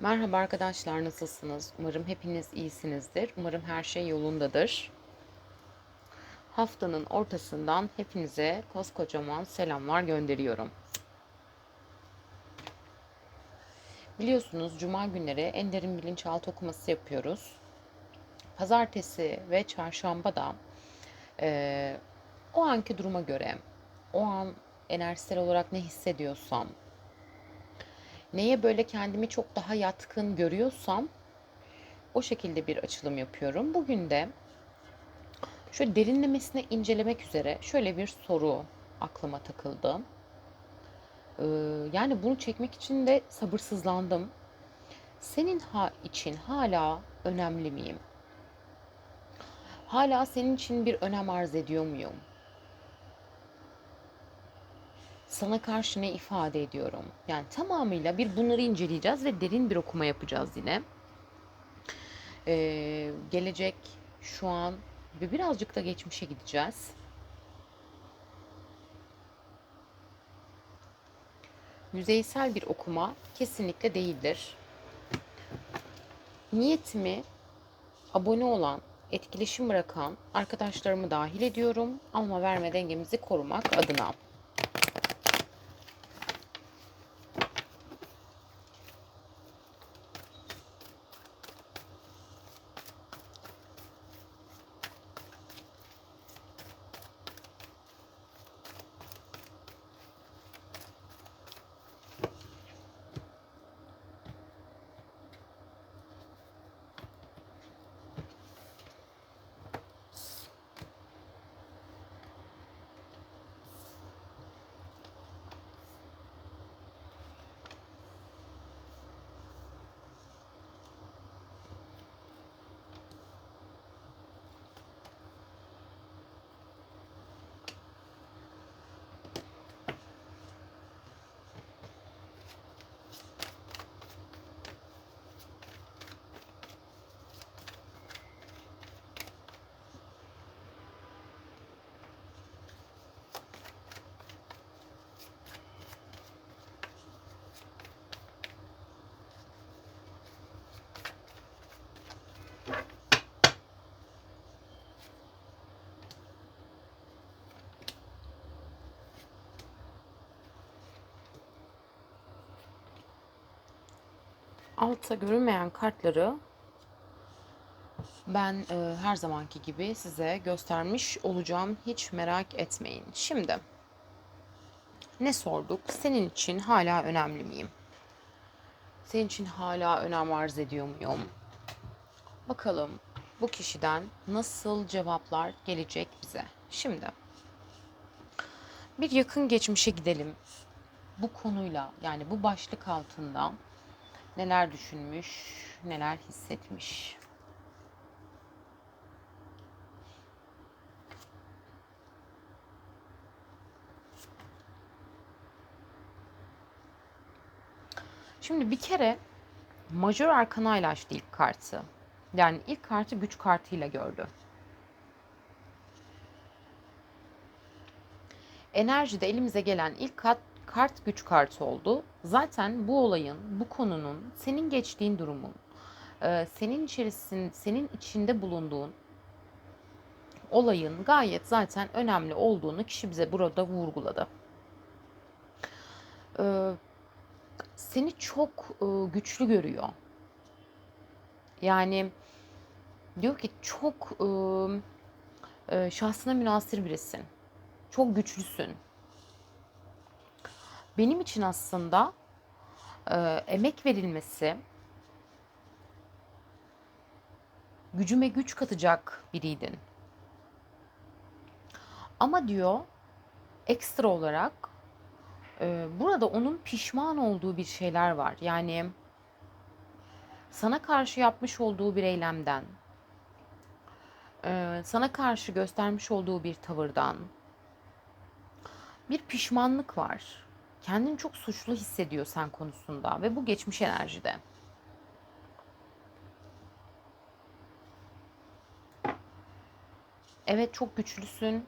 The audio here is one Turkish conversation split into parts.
Merhaba arkadaşlar, nasılsınız? Umarım hepiniz iyisinizdir. Umarım her şey yolundadır. Haftanın ortasından hepinize koskocaman selamlar gönderiyorum. Biliyorsunuz cuma günleri en derin bilinçaltı okuması yapıyoruz. Pazartesi ve çarşamba da eee, o anki duruma göre, o an enerjisel olarak ne hissediyorsam, neye böyle kendimi çok daha yatkın görüyorsam o şekilde bir açılım yapıyorum. Bugün de şöyle derinlemesine incelemek üzere şöyle bir soru aklıma takıldı. Ee, yani bunu çekmek için de sabırsızlandım. Senin ha için hala önemli miyim? Hala senin için bir önem arz ediyor muyum? Sana karşı ne ifade ediyorum? Yani tamamıyla bir bunları inceleyeceğiz ve derin bir okuma yapacağız yine. Ee, gelecek, şu an ve birazcık da geçmişe gideceğiz. Yüzeysel bir okuma kesinlikle değildir. Niyetimi abone olan, etkileşim bırakan arkadaşlarımı dahil ediyorum. Alma verme dengemizi korumak adına. Altta görünmeyen kartları ben e, her zamanki gibi size göstermiş olacağım. Hiç merak etmeyin. Şimdi ne sorduk? Senin için hala önemli miyim? Senin için hala önem arz ediyor muyum? Bakalım bu kişiden nasıl cevaplar gelecek bize. Şimdi bir yakın geçmişe gidelim. Bu konuyla yani bu başlık altında neler düşünmüş, neler hissetmiş. Şimdi bir kere Majör Arkana'yla açtı ilk kartı. Yani ilk kartı güç kartıyla gördü. Enerjide elimize gelen ilk kart, kart güç kartı oldu. Zaten bu olayın, bu konunun, senin geçtiğin durumun, e, senin içerisin, senin içinde bulunduğun olayın gayet zaten önemli olduğunu kişi bize burada vurguladı. E, seni çok e, güçlü görüyor. Yani diyor ki çok şahsına münasır birisin. Çok güçlüsün. Benim için aslında e, emek verilmesi, gücüme güç katacak biriydin. Ama diyor ekstra olarak e, burada onun pişman olduğu bir şeyler var. Yani sana karşı yapmış olduğu bir eylemden, e, sana karşı göstermiş olduğu bir tavırdan bir pişmanlık var. Kendini çok suçlu hissediyor sen konusunda ve bu geçmiş enerjide. Evet çok güçlüsün.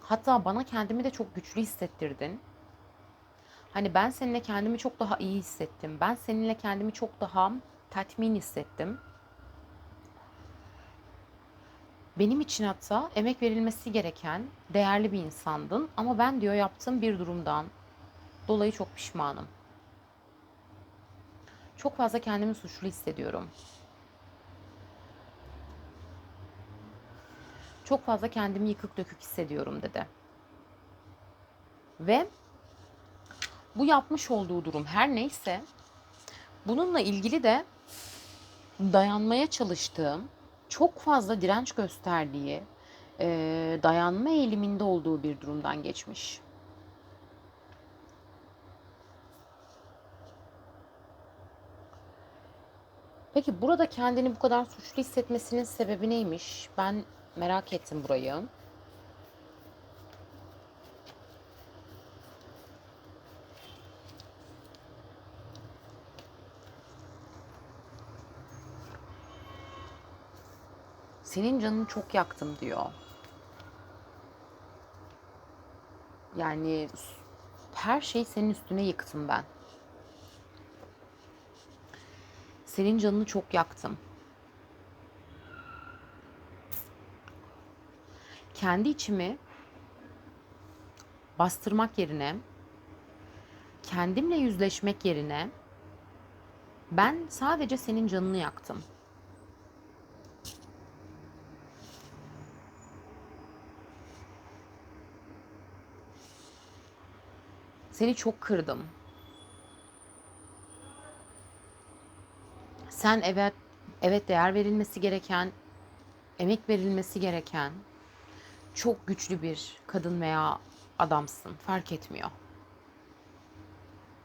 Hatta bana kendimi de çok güçlü hissettirdin. Hani ben seninle kendimi çok daha iyi hissettim. Ben seninle kendimi çok daha tatmin hissettim. Benim için hatta emek verilmesi gereken değerli bir insandın ama ben diyor yaptığım bir durumdan dolayı çok pişmanım. Çok fazla kendimi suçlu hissediyorum. Çok fazla kendimi yıkık dökük hissediyorum dedi. Ve bu yapmış olduğu durum her neyse bununla ilgili de dayanmaya çalıştığım, çok fazla direnç gösterdiği, dayanma eğiliminde olduğu bir durumdan geçmiş. Peki burada kendini bu kadar suçlu hissetmesinin sebebi neymiş? Ben merak ettim burayı. Senin canını çok yaktım diyor. Yani her şeyi senin üstüne yıktım ben. Senin canını çok yaktım. Kendi içimi bastırmak yerine, kendimle yüzleşmek yerine ben sadece senin canını yaktım. Seni çok kırdım. Sen evet evet değer verilmesi gereken, emek verilmesi gereken çok güçlü bir kadın veya adamsın. Fark etmiyor.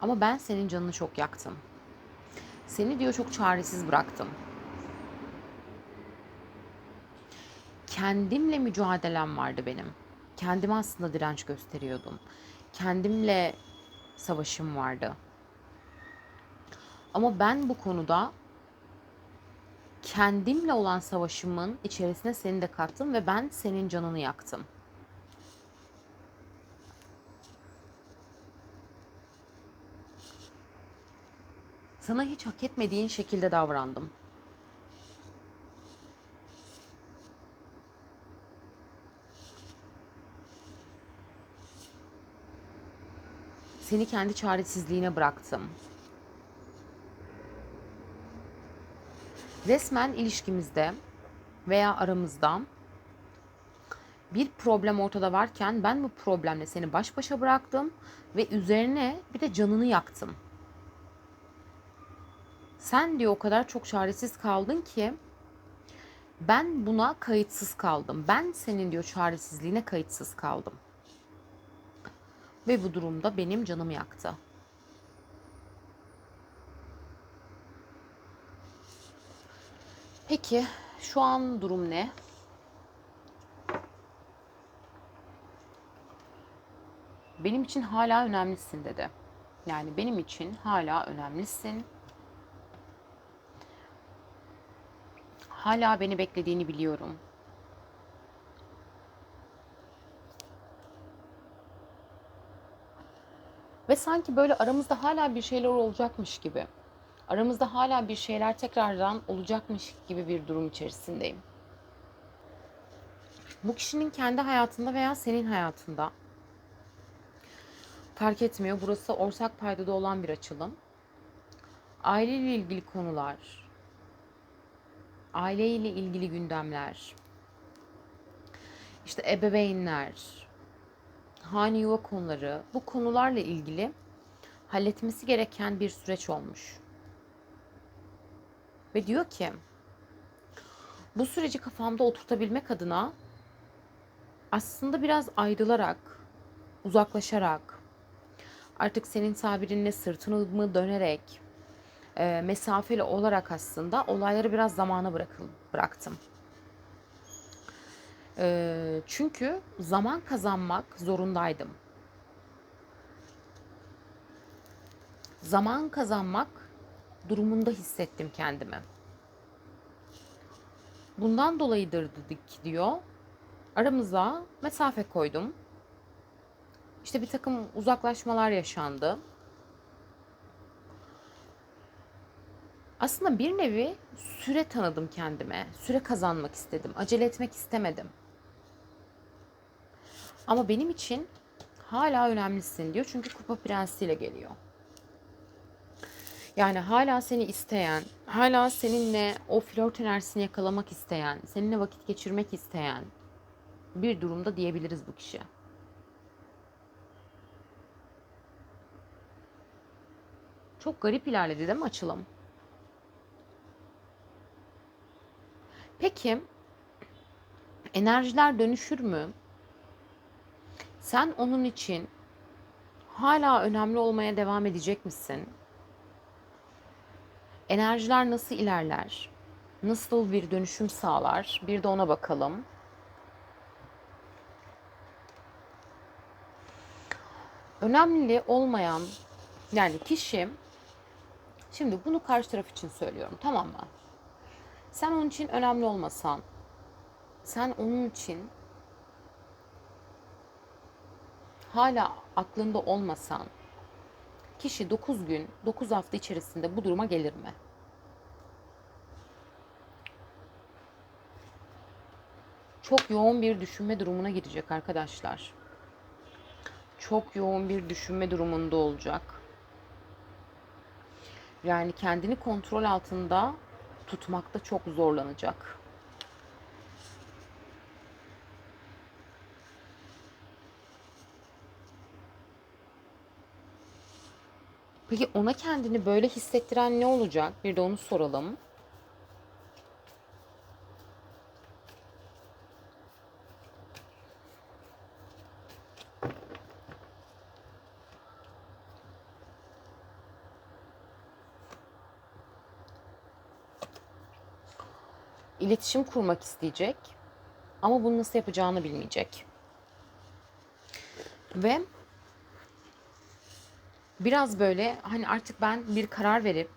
Ama ben senin canını çok yaktım. Seni diyor çok çaresiz bıraktım. Kendimle mücadelem vardı benim. Kendime aslında direnç gösteriyordum. Kendimle savaşım vardı. Ama ben bu konuda kendimle olan savaşımın içerisine seni de kattım ve ben senin canını yaktım. Sana hiç hak etmediğin şekilde davrandım. Seni kendi çaresizliğine bıraktım. Resmen ilişkimizde veya aramızda bir problem ortada varken ben bu problemle seni baş başa bıraktım ve üzerine bir de canını yaktım. Sen diyor o kadar çok çaresiz kaldın ki ben buna kayıtsız kaldım. Ben senin diyor çaresizliğine kayıtsız kaldım. Ve bu durumda benim canımı yaktı. Peki şu an durum ne? Benim için hala önemlisin dedi. Yani benim için hala önemlisin. Hala beni beklediğini biliyorum. Ve sanki böyle aramızda hala bir şeyler olacakmış gibi. Aramızda hala bir şeyler tekrardan olacakmış gibi bir durum içerisindeyim. Bu kişinin kendi hayatında veya senin hayatında fark etmiyor. Burası ortak paydada olan bir açılım. Aileyle ilgili konular, aileyle ilgili gündemler, işte ebeveynler, hane yuva konuları, bu konularla ilgili halletmesi gereken bir süreç olmuş. Ve diyor ki bu süreci kafamda oturtabilmek adına aslında biraz ayrılarak, uzaklaşarak, artık senin tabirinle sırtını dönerek, e, mesafeli olarak aslında olayları biraz zamana bırakıl, bıraktım. E, çünkü zaman kazanmak zorundaydım. Zaman kazanmak durumunda hissettim kendimi. Bundan dolayıdır dedik diyor. Aramıza mesafe koydum. İşte bir takım uzaklaşmalar yaşandı. Aslında bir nevi süre tanıdım kendime. Süre kazanmak istedim. Acele etmek istemedim. Ama benim için hala önemlisin diyor. Çünkü kupa prensiyle geliyor. Yani hala seni isteyen, hala seninle o flört enerjisini yakalamak isteyen, seninle vakit geçirmek isteyen bir durumda diyebiliriz bu kişi. Çok garip ilerledi değil mi açılım? Peki enerjiler dönüşür mü? Sen onun için hala önemli olmaya devam edecek misin? Enerjiler nasıl ilerler? Nasıl bir dönüşüm sağlar? Bir de ona bakalım. Önemli olmayan yani kişi şimdi bunu karşı taraf için söylüyorum tamam mı? Sen onun için önemli olmasan, sen onun için hala aklında olmasan, kişi 9 gün, 9 hafta içerisinde bu duruma gelir mi? Çok yoğun bir düşünme durumuna girecek arkadaşlar. Çok yoğun bir düşünme durumunda olacak. Yani kendini kontrol altında tutmakta çok zorlanacak. Peki ona kendini böyle hissettiren ne olacak? Bir de onu soralım. iletişim kurmak isteyecek ama bunu nasıl yapacağını bilmeyecek. Ve biraz böyle hani artık ben bir karar verip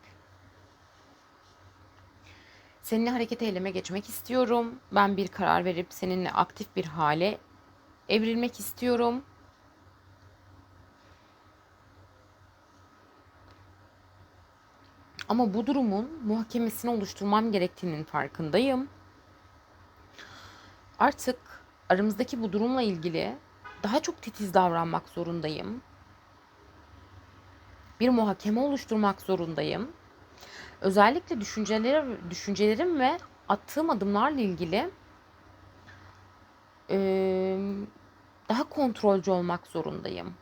seninle hareket eyleme geçmek istiyorum. Ben bir karar verip seninle aktif bir hale evrilmek istiyorum. Ama bu durumun muhakemesini oluşturmam gerektiğinin farkındayım. Artık aramızdaki bu durumla ilgili daha çok titiz davranmak zorundayım. Bir muhakeme oluşturmak zorundayım. Özellikle düşünceler, düşüncelerim ve attığım adımlarla ilgili e, daha kontrolcü olmak zorundayım.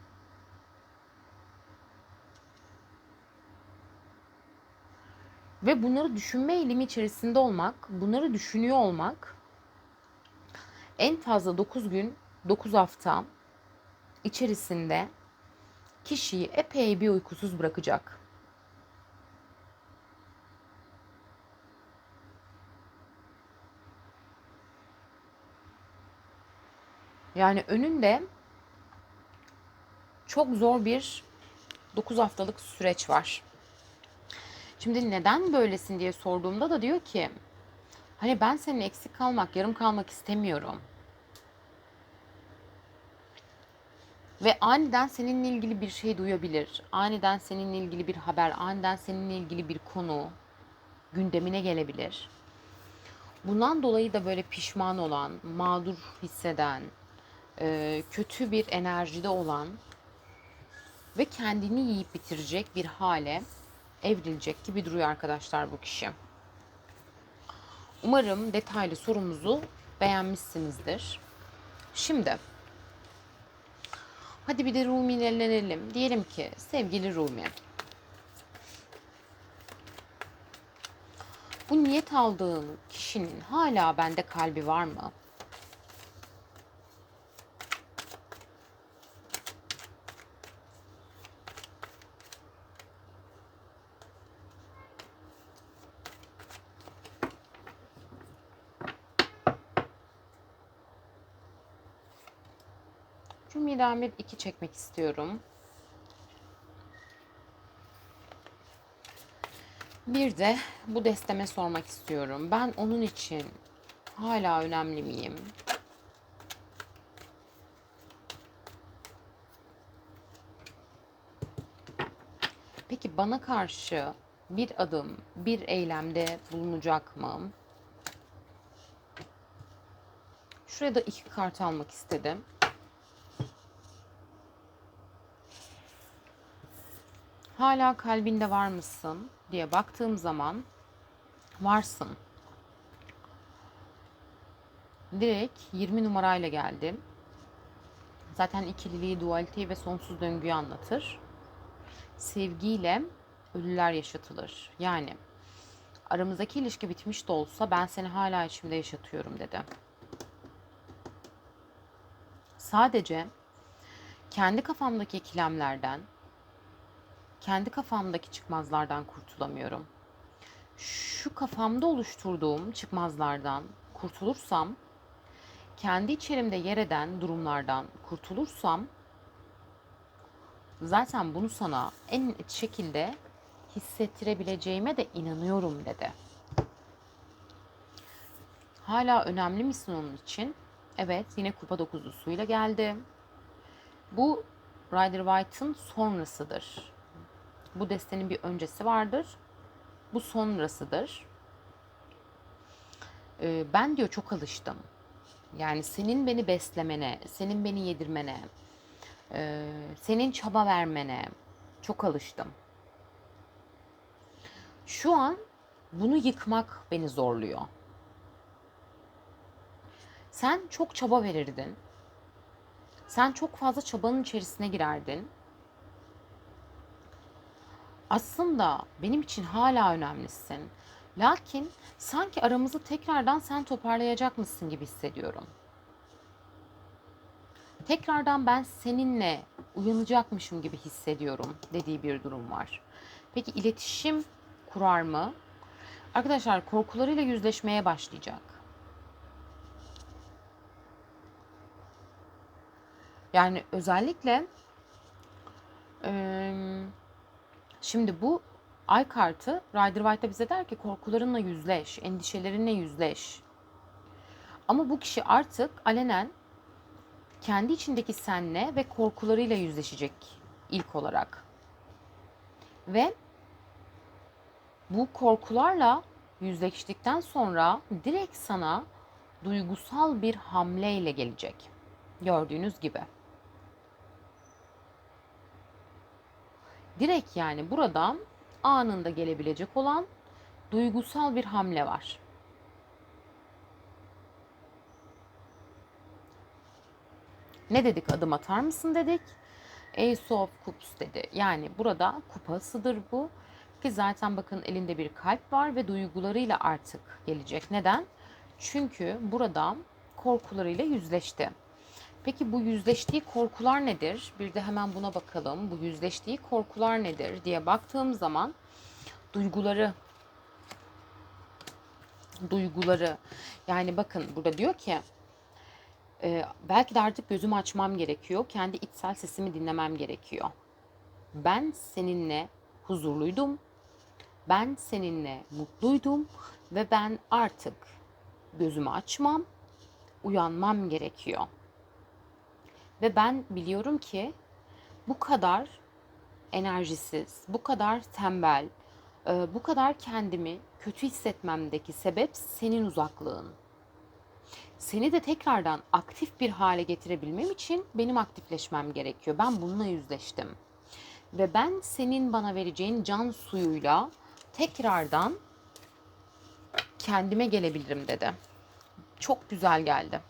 Ve bunları düşünme eğilimi içerisinde olmak, bunları düşünüyor olmak en fazla 9 gün, 9 hafta içerisinde kişiyi epey bir uykusuz bırakacak. Yani önünde çok zor bir 9 haftalık süreç var. Şimdi neden böylesin diye sorduğumda da diyor ki hani ben senin eksik kalmak, yarım kalmak istemiyorum. Ve aniden seninle ilgili bir şey duyabilir. Aniden seninle ilgili bir haber, aniden seninle ilgili bir konu gündemine gelebilir. Bundan dolayı da böyle pişman olan, mağdur hisseden, e, kötü bir enerjide olan ve kendini yiyip bitirecek bir hale evrilecek gibi duruyor arkadaşlar bu kişi. Umarım detaylı sorumuzu beğenmişsinizdir. Şimdi hadi bir de Rumi'lenelim. Diyelim ki sevgili Rumi. Bu niyet aldığın kişinin hala bende kalbi var mı? Rumi'den bir iki çekmek istiyorum. Bir de bu desteme sormak istiyorum. Ben onun için hala önemli miyim? Peki bana karşı bir adım, bir eylemde bulunacak mı? Şuraya da iki kart almak istedim. Hala kalbinde var mısın diye baktığım zaman varsın. Direkt 20 numarayla geldim. Zaten ikililiği, dualiteyi ve sonsuz döngüyü anlatır. Sevgiyle ölüler yaşatılır. Yani aramızdaki ilişki bitmiş de olsa ben seni hala içimde yaşatıyorum dedi. Sadece kendi kafamdaki ikilemlerden, kendi kafamdaki çıkmazlardan kurtulamıyorum. Şu kafamda oluşturduğum çıkmazlardan kurtulursam, kendi içerimde yer eden durumlardan kurtulursam zaten bunu sana en net şekilde hissettirebileceğime de inanıyorum dedi. Hala önemli misin onun için? Evet yine kupa dokuzlusuyla geldi. Bu Rider White'ın sonrasıdır. Bu destenin bir öncesi vardır. Bu sonrasıdır. Ee, ben diyor çok alıştım. Yani senin beni beslemene, senin beni yedirmene, e, senin çaba vermene çok alıştım. Şu an bunu yıkmak beni zorluyor. Sen çok çaba verirdin. Sen çok fazla çabanın içerisine girerdin. Aslında benim için hala önemlisin. Lakin sanki aramızı tekrardan sen toparlayacak mısın gibi hissediyorum. Tekrardan ben seninle uyanacakmışım gibi hissediyorum dediği bir durum var. Peki iletişim kurar mı? Arkadaşlar korkularıyla yüzleşmeye başlayacak. Yani özellikle şimdi bu ay kartı Rider White'da bize der ki korkularınla yüzleş, endişelerinle yüzleş. Ama bu kişi artık alenen kendi içindeki senle ve korkularıyla yüzleşecek ilk olarak. Ve bu korkularla yüzleştikten sonra direkt sana duygusal bir hamleyle gelecek. Gördüğünüz gibi. Direkt yani burada anında gelebilecek olan duygusal bir hamle var. Ne dedik adım atar mısın dedik. Ace of Cups dedi. Yani burada kupasıdır bu. Ki zaten bakın elinde bir kalp var ve duygularıyla artık gelecek. Neden? Çünkü burada korkularıyla yüzleşti. Peki bu yüzleştiği korkular nedir? Bir de hemen buna bakalım. Bu yüzleştiği korkular nedir diye baktığım zaman duyguları duyguları yani bakın burada diyor ki e, belki de artık gözümü açmam gerekiyor. Kendi içsel sesimi dinlemem gerekiyor. Ben seninle huzurluydum. Ben seninle mutluydum ve ben artık gözümü açmam, uyanmam gerekiyor. Ve ben biliyorum ki bu kadar enerjisiz, bu kadar tembel, e, bu kadar kendimi kötü hissetmemdeki sebep senin uzaklığın. Seni de tekrardan aktif bir hale getirebilmem için benim aktifleşmem gerekiyor. Ben bununla yüzleştim. Ve ben senin bana vereceğin can suyuyla tekrardan kendime gelebilirim dedi. Çok güzel geldi.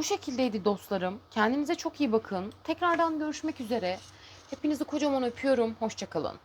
Bu şekildeydi dostlarım. Kendinize çok iyi bakın. Tekrardan görüşmek üzere. Hepinizi kocaman öpüyorum. Hoşçakalın.